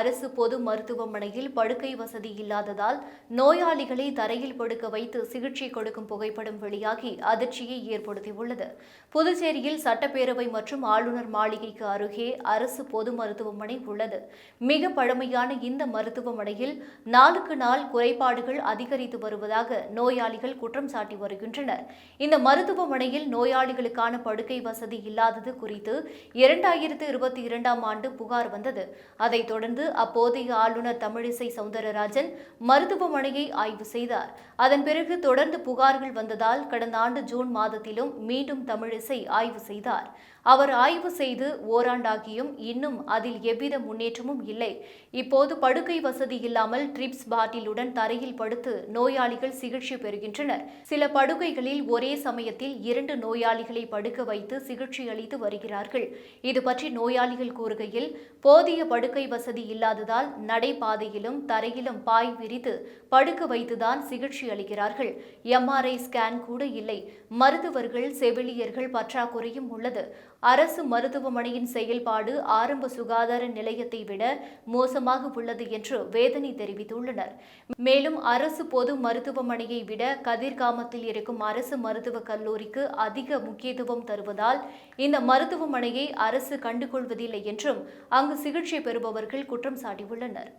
அரசு பொது மருத்துவமனையில் படுக்கை வசதி இல்லாததால் நோயாளிகளை தரையில் படுக்க வைத்து சிகிச்சை கொடுக்கும் புகைப்படம் வெளியாகி அதிர்ச்சியை ஏற்படுத்தியுள்ளது. புதுச்சேரியில் சட்டப்பேரவை மற்றும் ஆளுநர் மாளிகைக்கு அருகே அரசு பொது மருத்துவமனை உள்ளது. மிக பழமையான இந்த மருத்துவமனையில் நாளுக்கு நாள் குறைபாடுகள் அதிகரித்து வருவதாக நோயாளிகள் குற்றம் சாட்டி வருகின்றனர். இந்த மருத்துவமனையில் நோயாளிகளுக்கான படுக்கை வசதி இல்லாதது குறித்து இரண்டாயிரத்து இருபத்தி இரண்டாம் ஆண்டு புகார் வந்தது. அதைத் தொடர்ந்து அப்போதைய ஆளுநர் தமிழிசை சவுந்தரராஜன் மருத்துவமனையை ஆய்வு செய்தார். அதன் பிறகு தொடர்ந்து புகார்கள் வந்ததால் கடந்த ஆண்டு ஜூன் மாதத்திலும் மீண்டும் தமிழிசை ஆய்வு செய்தார். அவர் ஆய்வு செய்து ஓராண்டாகியும் இன்னும் அதில் எவ்வித முன்னேற்றமும் இல்லை. இப்போது படுக்கை வசதி இல்லாமல் ட்ரிப்ஸ் பாட்டிலுடன் தரையில் படுத்து நோயாளிகள் சிகிச்சை பெறுகின்றனர். சில படுக்கைகளில் ஒரே சமயத்தில் இரண்டு நோயாளிகளை படுக்க வைத்து சிகிச்சை அளித்து வருகிறார்கள். இது பற்றி நோயாளிகள் கூறுகையில் போதிய படுக்கை வசதி இல்லாததால் நடைபாதையிலும் தரையிலும் பாய் விரித்து படுக்க வைத்துதான் சிகிச்சை அளிக்கிறார்கள். எம்ஆர்ஐ ஸ்கேன் கூட இல்லை. மருத்துவர்கள் செவிலியர்கள் பற்றாக்குறையும் உள்ளது. அரசு மருத்துவமனையின் செயல்பாடு ஆரம்ப சுகாதார நிலையத்தை விட மோசமாக உள்ளது என்று வேதனை தெரிவித்துள்ளனர். மேலும் அரசு பொது மருத்துவமனையை விட கதிர்காமத்தில் இருக்கும் அரசு மருத்துவக் கல்லூரிக்கு அதிக முக்கியத்துவம் தருவதால் இந்த மருத்துவமனையை அரசு கண்டுகொள்வதில்லை என்றும் அங்கு சிகிச்சை பெறுபவர்கள் குற்றம் சாட்டியுள்ளனர்.